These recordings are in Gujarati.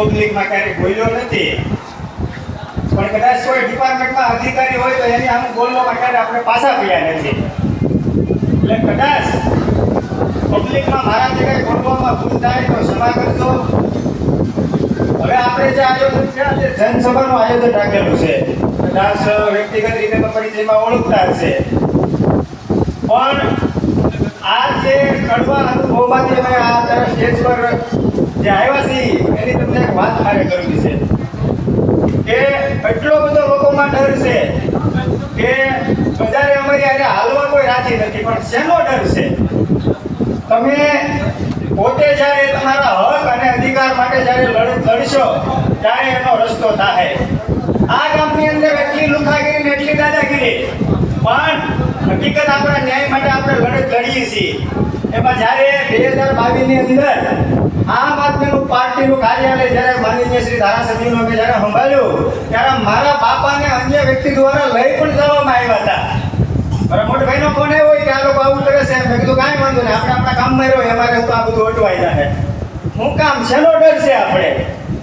પબ્લિકમાં ક્યારેય બોલ્યો નથી. પણ કદાચ કોઈ ડિપાર્ટમેન્ટમાં અધિકારી હોય તો એની આમ બોલવામાં ક્યારે આપણે પાછા પડ્યા નથી. એટલે કદાચ પબ્લિકમાં મારાથી કંઈ બોલવામાં ભૂલ થાય તો ક્ષમા કરજો. હવે આપણે જે આયોજન છે આજે જનસભાનું આયોજન રાખેલું છે, કદાચ વ્યક્તિગત રીતે તો પરિચયમાં ઓળખતા હશે. પણ આ જે કડવા અનુભવમાંથી અમે આ તરફ સ્ટેજ પર જે આવ્યા એની તમને એક વાત મારે કરવી છે કે એટલો બધો લોકોમાં ડર છે કે બજારે અમારી આજે હાલવા કોઈ રાજી નથી, પણ શેનો ડર છે? તમે પોતે જ્યારે તમારા હક અને અધિકાર માટે જ્યારે લડ, લડશો, ત્યારે એનો રસ્તો થાય. આ ગામની અંદર એટલી લુખાગીરી ને એટલી દાદાગીરી. હકીકત આપણા ન્યાય માટે આપણે લડત લડીએ છીએ. એમાં જ્યારે બે હજાર બાવીસની અંદર આમ આદમીનું પાર્ટીનું કાર્યાલય જ્યારે માનનીય શ્રી ધારાસભ્યનું મેં જ્યારે સંભાળ્યું, ત્યારે મારા બાપાને અન્ય વ્યક્તિ દ્વારા લઈ પણ જવામાં આવ્યા હતા. મારા મોટા ભાઈનો ફોન આવ્યો કે આ લોકો આવું કરે છે મેં કીધું, કાંઈ વાંધો નહીં, આપણે આપણા કામમાં રહ્યો અમારે તો આ બધું અટવાઈ જાય હું કામ છેલ્લો ડર છે આપણે?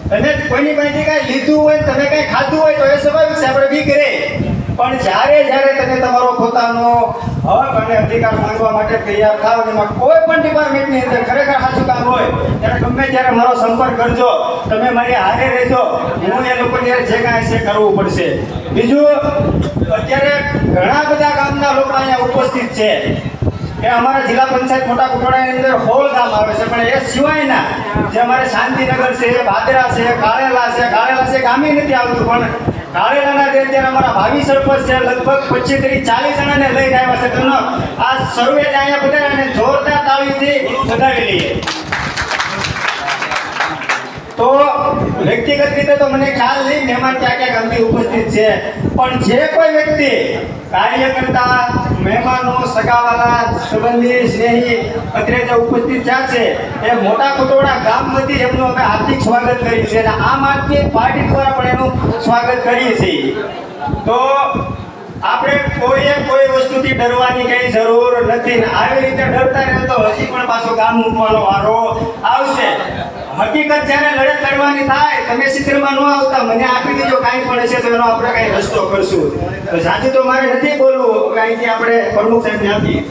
તમે કોઈની પાસેથી કાંઈ લીધું હોય તમે કાંઈ ખાધું હોય તો એ સ્વાભાવિક છે, આપણે બીક રહે પણ જ્યારે જ્યારે તમે તમારો પોતાનો હક અને અધિકાર માંગવા માટે તૈયાર થાવ એમાં કોઈ પણ ડિપાર્ટમેન્ટની અંદર ખરેખર સાચું કામ હોય, ત્યારે ગમે ત્યારે મારો સંપર્ક કરજો, તમે મારી હારે રહેજો, હું એ લોકોને જે કાંઈ છે કરવું પડશે. બીજું, અત્યારે ઘણા બધા ગામના લોકો અહીંયા ઉપસ્થિત છે. કે અમારા જિલ્લા પંચાયત મોટા કુટોડાની અંદર હોળ ગામ આવે છે, પણ એ સિવાયના જે અમારે શાંતિનગર છે, ભાદરા છે કાળેલા છે કાળેલા છે, ગામે નથી આવતું, પણ કાળેલાના જે અત્યારે અમારા ભાવિ સરપંચ છે, લગભગ પચીસથી ચાલીસ જણાને લઈને આવ્યા છે. તેમનો આ સર્વે જ અહીંયા બધા જોરદાર તાળીથી વધાવી લઈએ. તો વ્યક્તિગત રીતે તો મને ખ્યાલ નહીં, મહેમાન ક્યાં ક્યાં ગામથી ઉપસ્થિત છે. પણ જે કોઈ વ્યક્તિ કાર્યકર્તા મહેમાનો, સગાવાલા, સંબંધી, સ્નેહી અત્રે જે ઉપસ્થિત થયા છે, એ મોટા કુટોડા ગામમાંથી એમનું અમે હાર્દિક સ્વાગત કર્યું છે અને આમ આદમી પાર્ટી દ્વારા પણ એનું સ્વાગત કરીએ છીએ. તો આપણે કોઈએ કોઈ વસ્તુથી ડરવાની કઈ જરૂર નથી આવી રીતે ડરતા રહે તો હજી પણ પાછો ગામ મૂકવાનો વારો આવશે. હકીકત જ્યારે લડત લડવાની થાય, તમે ચિત્રમાં ન આવતા, મને આપી દેજો, કાંઈ પણ હશે તો એનો આપણે કાંઈ રસ્તો કરશું. તો સાચું તો મારે નથી બોલવું કાંઈથી આપણે પ્રમુખ સાહેબને આપીએ.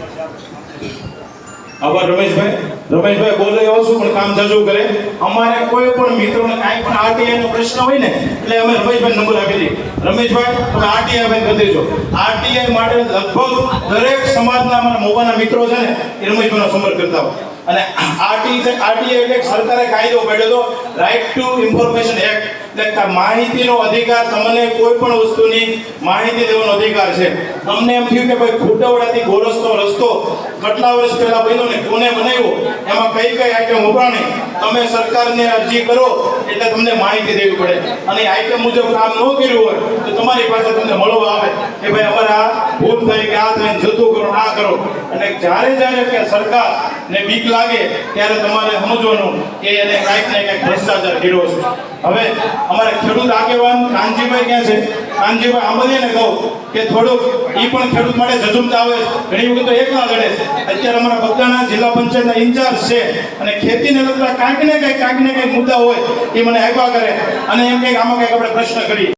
આભાર રમેશભાઈ. રમેશભાઈ, બોલે એવો છું પણ કામ જાજુ કરે? અમારે કોઈ પણ મિત્રોને કાંઈ પણ આરટીઆઈ નો પ્રશ્ન હોય ને, એટલે અમે રમેશભાઈ નંબર આપી દઈએ. રમેશભાઈ, તમે આરટીઆઈ ભાઈ કરી દેજો. આરટીઆઈ માટે લગભગ દરેક સમાજના અમારા મોબાના મિત્રો છે ને, એ રમેશભાઈનો સંપર્ક કરતા હોય. અને આરટી આરટીઆઈ એટલે સરકારે કાયદો કાઢ્યો હતો રાઇટ ટુ ઇન્ફોર્મેશન એક્ટ એટલે માહિતીનો અધિકાર તમને કોઈ પણ વસ્તુની માહિતી દેવાનો અધિકાર છે. અમને એમ થયું કે ભાઈ ખૂટવડાથી ગોરસનો રસ્તો કેટલા વર્ષ પહેલા બન્યો ને કોને બનાવ્યો? એમાં કઈ કઈ આઈટમ વપરાણી તમે સરકારને અરજી કરો એટલે તમને માહિતી દેવી પડે. અને આઈટમ મુજબ કામ ન કર્યું હોય તો તમારી પાસે તમને મળવા આવે કે ભાઈ અમારે આ ભૂલ જતું કરો આ કરો. અને જ્યારે જ્યારે કે સરકાર ને બીક લાગે, ત્યારે તમારે સમજવાનું કે એને કાંઈક ને કાંઈક ભ્રષ્ટાચાર કર્યો છે. હવે અમારા ખેડૂત આગેવાન કાનજીભાઈ ક્યાં છે? કાનજીભાઈ આંબલિયાને કહું કે થોડુંક એ પણ ખેડૂત માટે જજુમતા આવે ઘણી વખત તો એકલા લડે છે અત્યારે અમારા બધાના જિલ્લા પંચાયતના ઇન્ચાર્જ છે. અને ખેતીને લગતા કાંઈક ને કાંઈક કાંઈક ને કાંઈક મુદ્દા હોય, એ મને આપ્યા કરે. અને એમ કંઈક આમાં કંઈક આપણે પ્રશ્ન કરીએ.